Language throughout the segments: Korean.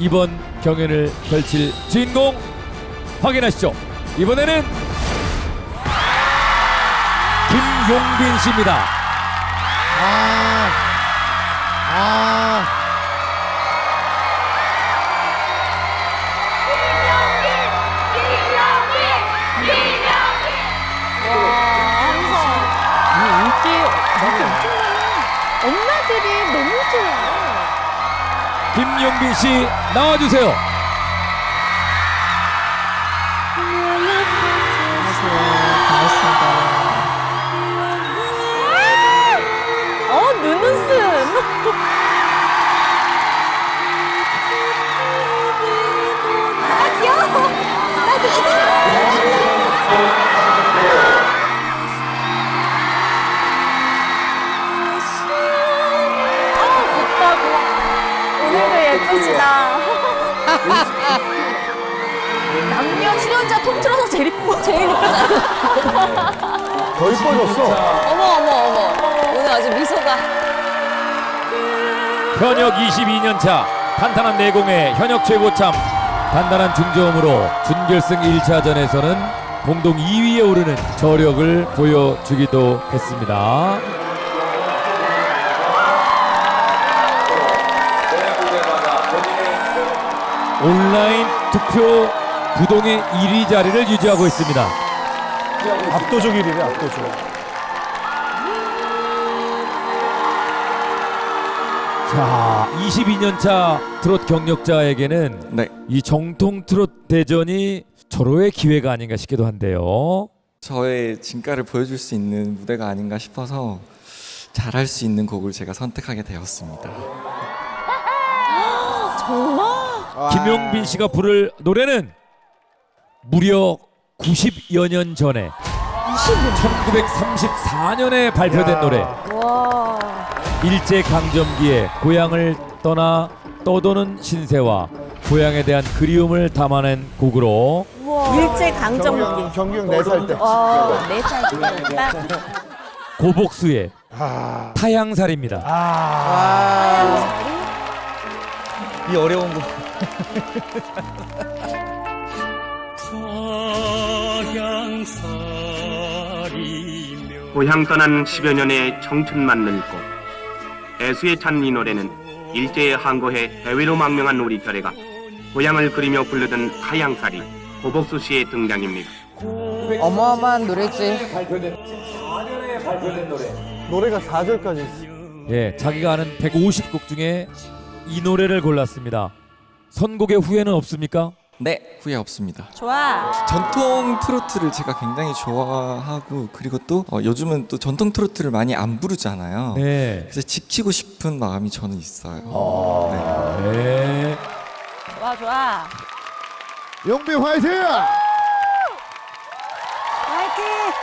이번 경연을 펼칠 주인공 확인하시죠. 이번에는 김용빈 씨입니다. 아, 아, 이 인기 인기 엄청나네. 엄마들이 너무 좋아요. 김용빈 씨 나와주세요. 예쁘시다. 남녀 출연자 통틀어서 제일 이쁘 제일 이쁘다. 더 이뻐졌어. 어머 어머 어머. 오늘 아주 미소가. 현역 22년 차 탄탄한 내공의 현역 최고참 단단한 중저음으로 준결승 1차전에서는 공동 2위에 오르는 저력을 보여주기도 했습니다. 온라인 투표 부동의 1위 자리를 유지하고 있습니다. 압도적 1위래, 압도적. 자, 22년 차 트롯 경력자에게는 네. 이 정통 트롯 대전이 절호의 기회가 아닌가 싶기도 한데요. 저의 진가를 보여줄 수 있는 무대가 아닌가 싶어서 잘할 수 있는 곡을 제가 선택하게 되었습니다. 김용빈 씨가 부를 노래는 무려 90여 년 전에 1934년에 발표된 야. 노래 와. 일제 강점기에 고향을 떠나 떠도는 신세와 고향에 대한 그리움을 담아낸 곡으로 일제 강점기. 경규 4살 때. 와, 네살 때. 고복수의 아, 타향살입니다. 아, 이 어려운 곡. 고향 떠난 10여 년의 청춘 맞는 꽃 애수에 찬 이 노래는 일제에 항거해 해외로 망명한 우리 결애가 고향을 그리며 부르던 하양살이 고복수 씨의 등장입니다. 어마어마한 노래지. 노래가 4절까지 있어. 예, 자기가 아는 150곡 중에 이 노래를 골랐습니다. 선곡의 후회는 없습니까? 네, 후회 없습니다. 좋아. 전통 트로트를 제가 굉장히 좋아하고 그리고 또 어, 요즘은 또 전통 트로트를 많이 안 부르잖아요. 네. 그래서 지키고 싶은 마음이 저는 있어요. 네. 네. 좋아, 좋아. 용빈 화이팅! 화이팅!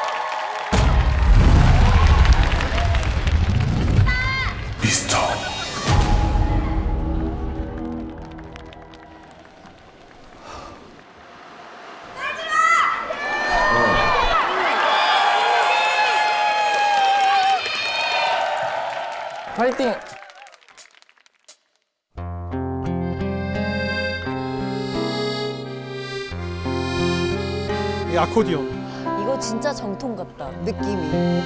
파이팅! 이 아코디언. 이거 진짜 정통 같다. 느낌이.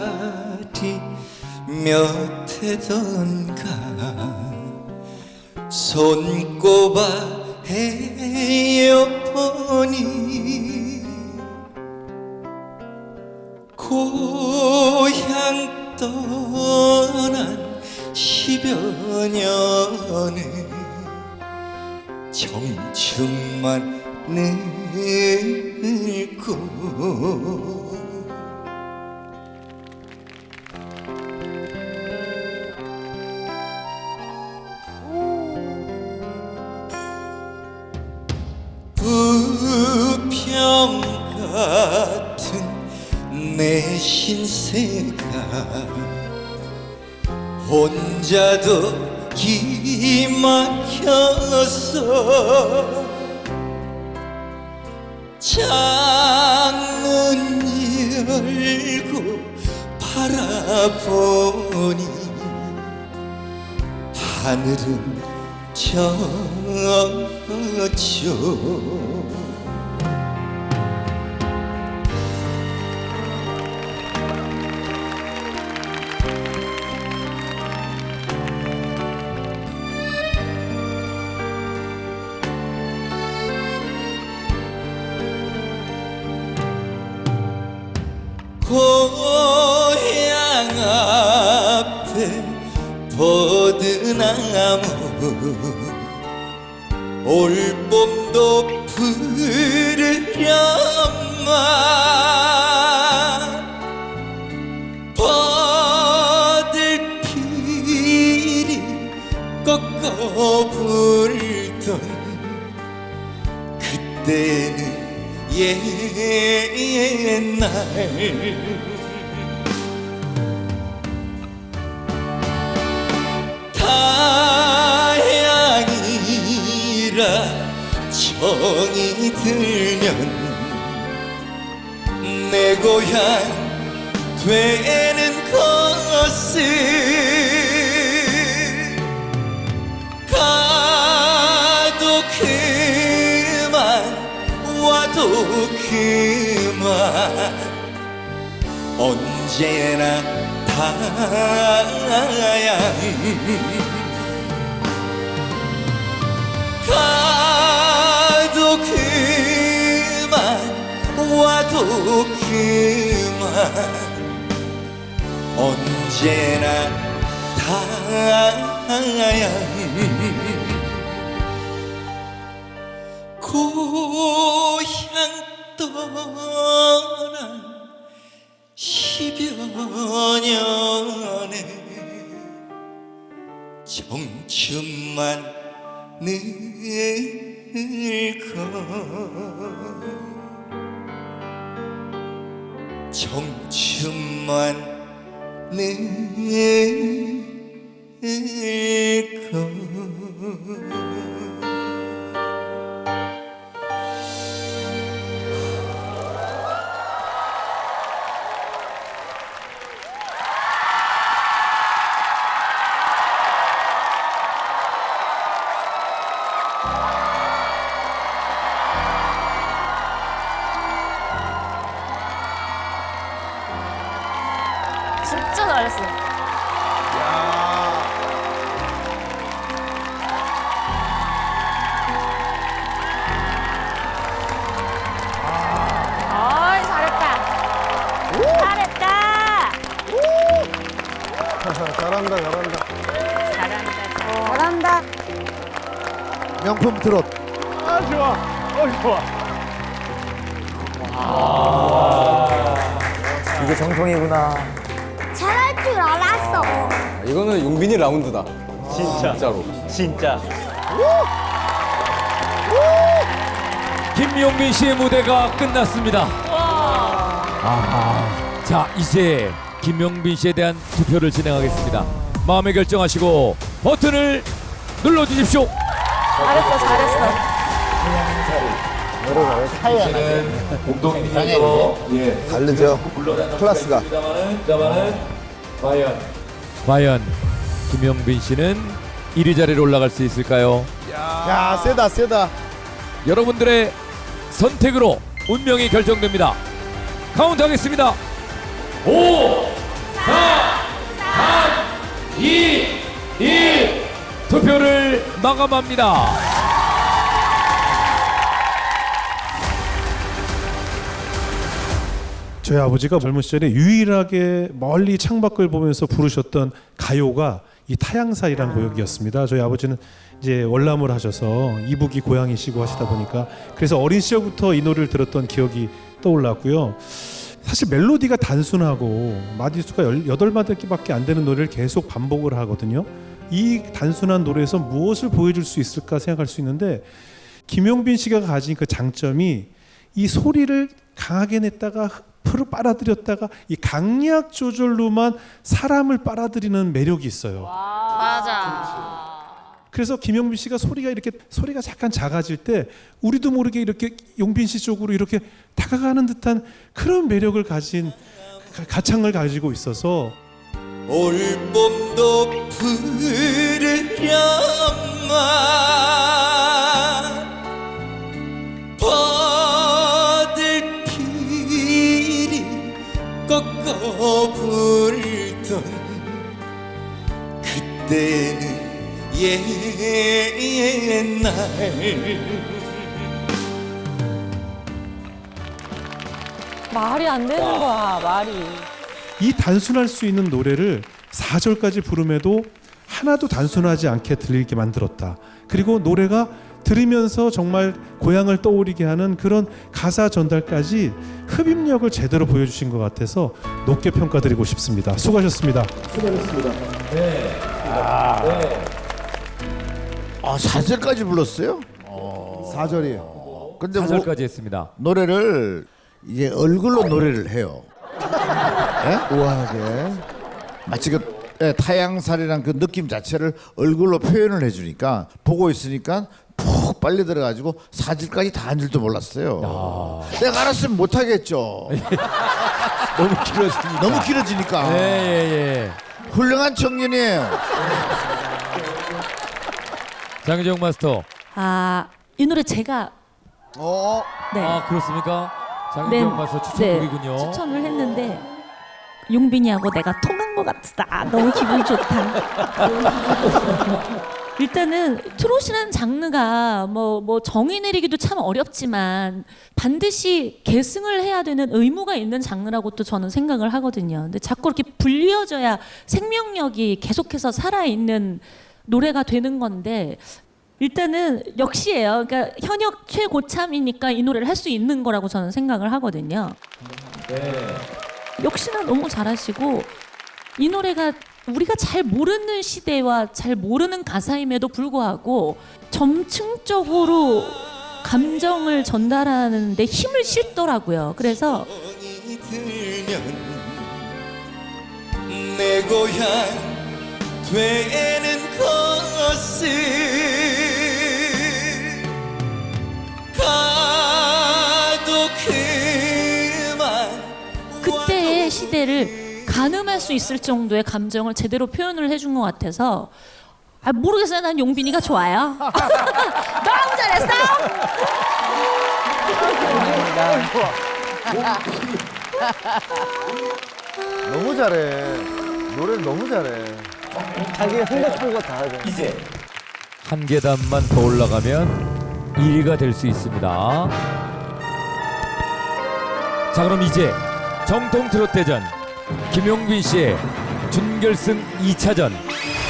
타향살이 몇 해던가 손꼽아 헤어보니 고향 떠난 십여 년을 청춘만 늙고 혼자도 기막혀서 창문 열고 바라보니 하늘은 고 나무 올 봄도 푸르련만 버들피리 꺾어 불던 그때는 옛날 타향이라 정이 들면 내 고향 되는 것을 가도 그만 와도 그만. 언제나 타양 가도 그만 와도 그만. 언제나 타양 고향 떠난 십여 년에 청춘만 늙고 청춘만 늙고 명품 트롯. 아 좋아. 어 좋아. 이게 정통이구나. 잘할 줄 알았어. 이거는 용빈이 라운드다. 진짜. 진짜로. 진짜. 김용민 씨의 무대가 끝났습니다. 아하. 자, 이제 김용빈 씨에 대한 투표를 진행하겠습니다. 마음의 결정하시고 버튼을 눌러 주십시오. 잘했어 잘했어. 노래가 왜 차이야? 공동인이죠. 예. 다르죠. 클래스가. 과연 과연 김용빈 씨는 1위 자리로 올라갈 수 있을까요? 야 세다 세다. 여러분들의 선택으로 운명이 결정됩니다. 카운트 하겠습니다. 5, 4, 투표를 마감합니다. 저희 아버지가 젊은 시절에 유일하게 멀리 창밖을 보면서 부르셨던 가요가 이 타양살이라는 고역이었습니다. 저희 아버지는 이제 월남을 하셔서 이북이 고향이시고 하시다 보니까 그래서 어린 시절부터 이 노래를 들었던 기억이 떠올랐고요. 사실 멜로디가 단순하고 마디수가 열- 여덟 마디밖에 안 되는 노래를 계속 반복을 하거든요. 이 단순한 노래에서 무엇을 보여줄 수 있을까 생각할 수 있는데 김용빈 씨가 가진 그 장점이 이 소리를 강하게 냈다가 풀을 빨아들였다가 이 강약 조절로만 사람을 빨아들이는 매력이 있어요. 맞아. 그래서 김용빈 씨가 소리가 이렇게 소리가 잠깐 작아질 때 우리도 모르게 이렇게 용빈 씨 쪽으로 이렇게 다가가는 듯한 그런 매력을 가진 가- 가창을 가지고 있어서 올 봄도 푸르련만 버들 피리 꺾어 불던 그때는 옛날 말이 안 되는 거야 말이. 이 단순할 수 있는 노래를 4절까지 부름에도 하나도 단순하지 않게 들리게 만들었다. 그리고 노래가 들으면서 정말 고향을 떠오르게 하는 그런 가사 전달까지 흡입력을 제대로 보여주신 것 같아서 높게 평가드리고 싶습니다. 수고하셨습니다. 아 4절까지 불렀어요? 4절이에요. 근데 뭐 4절까지 했습니다. 노래를 이제 얼굴로 노래를 해요. 예? 우아하게. 마치 그 예, 타양살이란 그 느낌 자체를 얼굴로 표현을 해주니까 보고 있으니까 푹 빨리 들어가지고 사질까지 다 한 줄도 몰랐어요. 내가 알았으면 못하겠죠. 너무 길어지니까. 너무 길어지니까. 예, 예, 예. 훌륭한 청년이에요. 장희정 마스터. 아 이 노래 제가 어, 네. 아, 그렇습니까? 장희정 마스터 추천곡이군요. 네, 추천을 했는데 용빈이하고 내가 통한 것 같다. 너무 기분이 좋다. 일단은 트롯이라는 장르가 뭐, 뭐 정의 내리기도 참 어렵지만 반드시 계승을 해야 되는 의무가 있는 장르라고 또 저는 생각을 하거든요. 근데 자꾸 이렇게 불리어져야 생명력이 계속해서 살아있는 노래가 되는 건데 일단은 역시예요. 그러니까 현역 최고참이니까 이 노래를 할 수 있는 거라고 저는 생각을 하거든요. 역시나 너무 잘하시고 이 노래가 우리가 잘 모르는 시대와 잘 모르는 가사임에도 불구하고 점층적으로 감정을 전달하는 데 힘을 실더라고요. 그래서 내 고향 되 시대를 가늠할 수 있을 정도의 감정을 제대로 표현을 해준 것 같아서 아 모르겠어요. 난 용빈이가 좋아요. 너무 잘했어. 너무 잘해. 노래를 너무 잘해. 자기가 생각한 거 다 하죠. 한 계단만 더 올라가면 1위가 될 수 있습니다. 자 그럼 이제 정통 트롯 대전 김용빈 씨의 준결승 2차전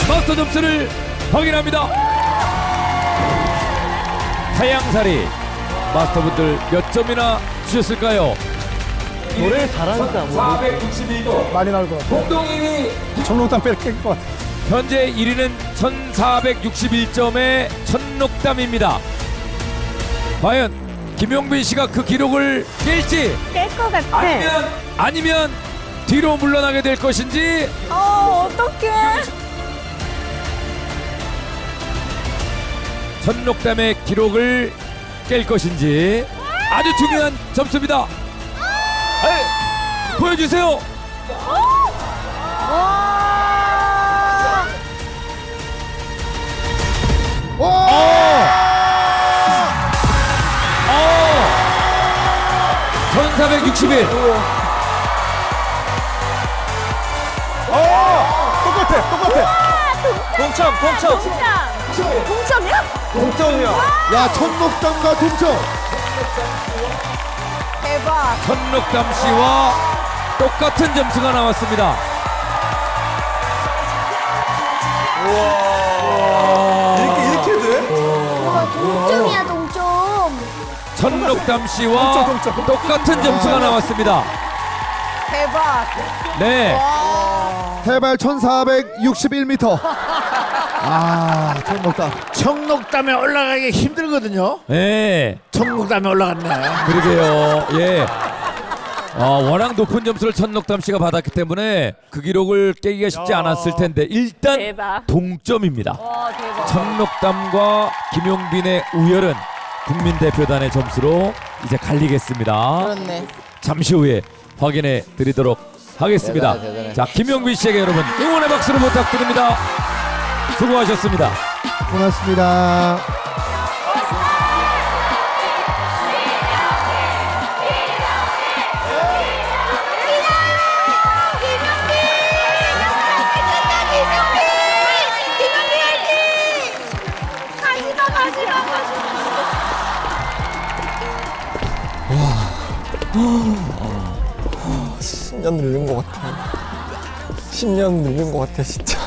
마스터 점수를 확인합니다. 타양살이 마스터분들 몇 점이나 주셨을까요? 노래를 잘하니까 뭐. 461도 많이 나올 것 같아. 공동 1위 정록당 뺄것 같아. 현재 1위는 1461점의 천록담입니다. 과연 김용빈 씨가 그 기록을 깰지 깰 것 같아. 아니면 아니면 뒤로 물러나게 될 것인지 어 어떡해. 천록담의 기록을 깰 것인지 아주 중요한 점수입니다. 에이, 보여주세요. 어! 1461. 똑같아, 똑같아. 동점, 동점, 동점이야? 동점이야. 야, 천록당과 동점. 대박. 천록담 씨와 똑같은 점수가 나왔습니다. 이렇게 이렇게 돼? 동점이야 동점. 천록담 씨와 똑같은 점수가 나왔습니다. 대박. 네. 해발 1461m. 아, 청록담. 청록담에 올라가기 힘들거든요. 네. 청록담에 올라갔네. 그러게요. 예. 아, 워낙 높은 점수를 천록담 씨가 받았기 때문에 그 기록을 깨기가 쉽지 않았을 텐데 일단 대박. 동점입니다. 와 대박. 천록담과 김용빈의 우열은 국민 대표단의 점수로 이제 갈리겠습니다. 그렇네. 잠시 후에 확인해 드리도록 하겠습니다. 대단해, 대단해. 자, 김용빈 씨에게 여러분 응원의 박수를 부탁드립니다. 수고하셨습니다. 고맙습니다. 10년 늙은 것 같아. 10년 늙은 것 같아 진짜.